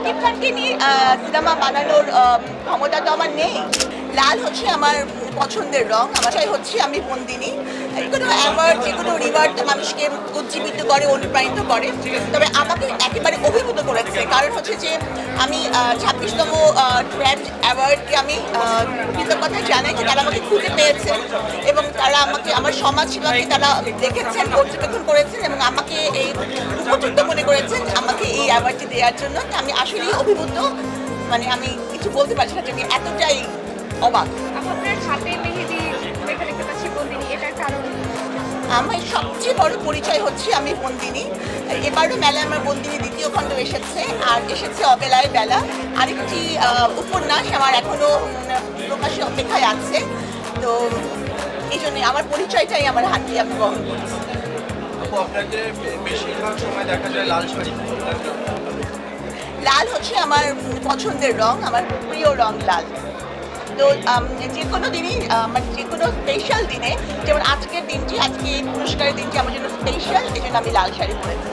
শাকিব খানকে নিয়ে সিনেমা বানানোর ক্ষমতা তো আমার নেই। লাল হচ্ছে আমার পছন্দের রং আমার চাই হচ্ছে আমি বন্দিনী। কোনো অ্যাওয়ার্ড যে কোনো রিওয়ার্ড মানুষকে উজ্জীবিত করে, অনুপ্রাণিত করে। তবে আমাকে একেবারে অভিভূত করেছে। কারণ হচ্ছে যে আমি ছাব্বিশতম ট্রেন্ড অ্যাওয়ার্ডকে আমি কৃতজ্ঞতা জানাই যে তারা আমাকে খুঁজে পেয়েছে এবং তারা আমাকে, আমার সমাজ সেবাকে তারা দেখেছেন, পর্যবেক্ষণ করেছেন এবং আমাকে এই উপযুক্ত মনে করেছেন, আমাকে এই অ্যাওয়ার্ডটি দেওয়ার জন্য। আমি আসলেই অভিভূত মানে আমি কিছু বলতে পারছি না যে এতটাই অবাক। আপনার হাতে মেহেদি কারণ আমার সবচেয়ে বড় পরিচয় হচ্ছে আমি বন্দিনী। এবারও মেলায় আমার বন্দিনী দ্বিতীয় খণ্ড এসেছে আর এসেছে অবেলায় বেলা। আরেকটি উপন্যাস আমার এখনও উম, প্রকাশের অপেক্ষায় আছে। তো এই জন্য আমার পরিচয়টাই আমার হাতে আমি বহন করছি। আপনাকে বেশিরভাগ সময় দেখা যায় লাল শাড়ি লাল হচ্ছে আমার পছন্দের রং আমার প্রিয় রং লাল। তো যে কোনো দিনই মানে যে কোনো স্পেশাল দিনে যেমন আজকের দিনটি আজকে এই পুরস্কারের দিনটি আমার জন্য স্পেশাল এই জন্য আমি লাল শাড়ি পরেছি।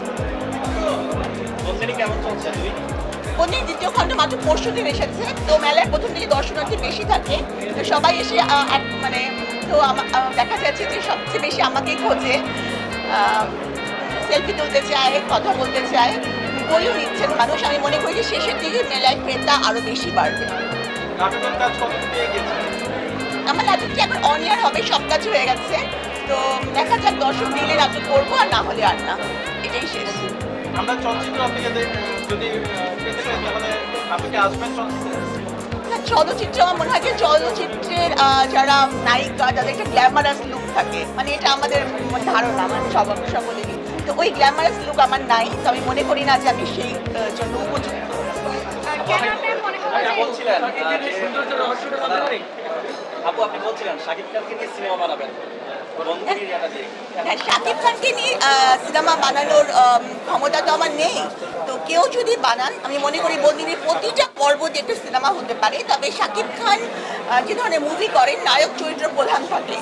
বন্দির দ্বিতীয় খণ্ড মাত্র পরশু দিন এসেছে তো মেলায় প্রথম দিকে দর্শনার্থী বেশি থাকে তো সবাই এসে মানে তো আমা- দেখা যাচ্ছে যে সবচেয়ে বেশি আমাকেই খোঁজে সেলফি তুলতে চায় কথা বলতে চায় বইও নিচ্ছেন মানুষ। আমি মনে করি যে শেষের দিকে মেলায় ক্রেতা আরও বেশি বাড়বে। নাটকের কাজ কত গেছে? আমার নাটকটি এখন অন ইয়ার হবে সব কাজ হয়ে গেছে। তো দেখা যাক দর্শক নাটক করব আর না হলে আর না। এটাই শেষ। আমরা চলচ্চিত্র আপনাকে যদি পেতে চাই তাহলে আপনি কি আসবেন চলচ্চিত্রে? চলচ্চিত্র আমার মনে হয় যে চলচ্চিত্রের আহ, যারা নায়িকা যাদের একটা গ্ল্যামারাস লুক থাকে। মানে এটা আমাদের ধারণা মানে সব সকলেরই তো ওই গ্ল্যামারাস লুক আমার নাই তো আমি মনে করি না যে আমি সেই জন্য বলছিলেন আপু আপনি বলছিলেন শাকিব খানকে নিয়ে সিনেমা বানাবেন। হ্যাঁ শাকিব খানকে নিয়ে আহ, সিনেমা বানানোর ক্ষমতা তো আমার নেই। তো কেউ যদি বানান আমি মনে করি বন্দিনীর প্রতিটা পর্ব যে একটা সিনেমা হতে পারে। তবে শাকিব খান আহ, যে ধরনের মুভি করেন নায়ক চরিত্র প্রধান থাকে।